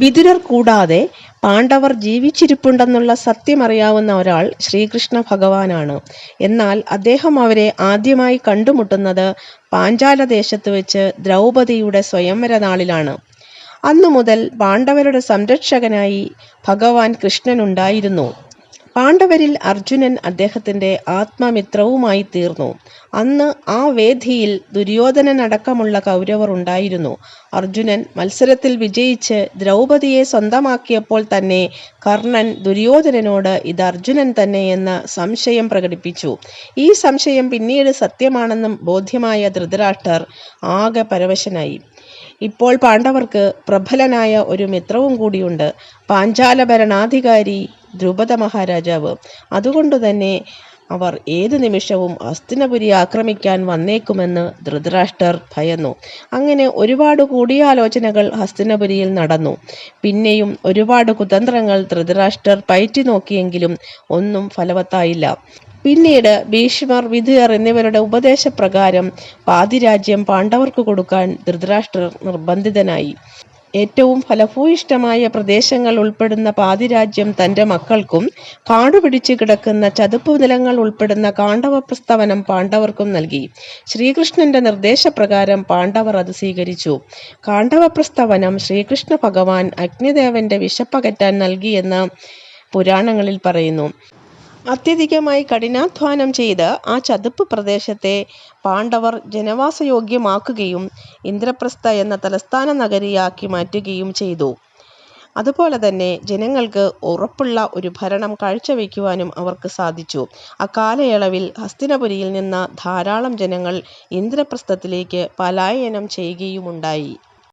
വിതുരർ കൂടാതെ പാണ്ഡവർ ജീവിച്ചിരിപ്പുണ്ടെന്നുള്ള സത്യമറിയാവുന്ന ഒരാൾ ശ്രീകൃഷ്ണ ഭഗവാനാണ്. എന്നാൽ അദ്ദേഹം അവരെ ആദ്യമായി കണ്ടുമുട്ടുന്നത് പാഞ്ചാല പാഞ്ചാലദേശത്ത് വെച്ച് ദ്രൗപദിയുടെ സ്വയംവര നാളിലാണ്. അന്നു മുതൽ പാണ്ഡവരുടെ സംരക്ഷകനായി ഭഗവാൻ കൃഷ്ണനുണ്ടായിരുന്നു. പാണ്ഡവരിൽ അർജുനൻ അദ്ദേഹത്തിന്റെ ആത്മമിത്രവുമായി തീർന്നു അന്ന് ആ വേദിയിൽ ദുര്യോധനനടക്കമുള്ള കൗരവർ ഉണ്ടായിരുന്നു. അർജുനൻ മത്സരത്തിൽ വിജയിച്ച് ദ്രൗപതിയെ സ്വന്തമാക്കിയപ്പോൾ തന്നെ കർണൻ ദുര്യോധനനോട് ഇത് അർജുനൻ തന്നെയെന്ന് സംശയം പ്രകടിപ്പിച്ചു. ഈ സംശയം പിന്നീട് സത്യമാണെന്നും ബോധ്യമായ ധൃതരാഷ്ട്രർ ആകെ പരവശനായി. ഇപ്പോൾ പാണ്ഡവർക്ക് പ്രബലനായ ഒരു മിത്രവും കൂടിയുണ്ട്. പാഞ്ചാല ഭരണാധികാരി ദ്രുപദ മഹാരാജാവ്. അതുകൊണ്ടുതന്നെ അവർ ഏതു നിമിഷവും അസ്തിനപുരി ആക്രമിക്കാൻ വന്നേക്കുമെന്ന് ധൃതരാഷ്ട്രർ ഭയന്നു. അങ്ങനെ ഒരുപാട് കൂടിയാലോചനകൾ ഹസ്തിനപുരിയിൽ നടന്നു. പിന്നെയും ഒരുപാട് കുതന്ത്രങ്ങൾ ധൃതരാഷ്ട്രർ പയറ്റി നോക്കിയെങ്കിലും ഒന്നും ഫലവത്തായില്ല. പിന്നീട് ഭീഷ്മർ, വിധിയർ എന്നിവരുടെ ഉപദേശപ്രകാരം പാതിരാജ്യം പാണ്ഡവർക്ക് കൊടുക്കാൻ ധൃതരാഷ്ട്രർ നിർബന്ധിതനായി. ഏറ്റവും ഫലഭൂയിഷ്ടമായ പ്രദേശങ്ങൾ ഉൾപ്പെടുന്ന പാതിരാജ്യം തന്റെ മക്കൾക്കും കാടുപിടിച്ച് കിടക്കുന്ന ചതുപ്പ് നിലങ്ങൾ ഉൾപ്പെടുന്ന കാണ്ഡവ പ്രസ്തവനം പാണ്ഡവർക്കും നൽകി. ശ്രീകൃഷ്ണന്റെ നിർദ്ദേശപ്രകാരം പാണ്ഡവർ അത് സ്വീകരിച്ചു. കാണ്ഡവ പ്രസ്തവനം ശ്രീകൃഷ്ണ ഭഗവാൻ അഗ്നിദേവന്റെ വിശപ്പകറ്റാൻ നൽകിയെന്ന് പുരാണങ്ങളിൽ പറയുന്നു. അത്യധികമായി കഠിനാധ്വാനം ചെയ്ത് ആ ചതുപ്പ് പ്രദേശത്തെ പാണ്ഡവർ ജനവാസയോഗ്യമാക്കുകയും ഇന്ദ്രപ്രസ്ഥ എന്ന തലസ്ഥാന നഗരിയാക്കി മാറ്റുകയും ചെയ്തു. അതുപോലെ തന്നെ ജനങ്ങൾക്ക് ഉറപ്പുള്ള ഒരു ഭരണം കാഴ്ചവയ്ക്കുവാനും അവർക്ക് സാധിച്ചു. അക്കാലയളവിൽ ഹസ്തിനപുരിയിൽ നിന്ന് ധാരാളം ജനങ്ങൾ ഇന്ദ്രപ്രസ്ഥത്തിലേക്ക് പലായനം ചെയ്യുകയുമുണ്ടായി.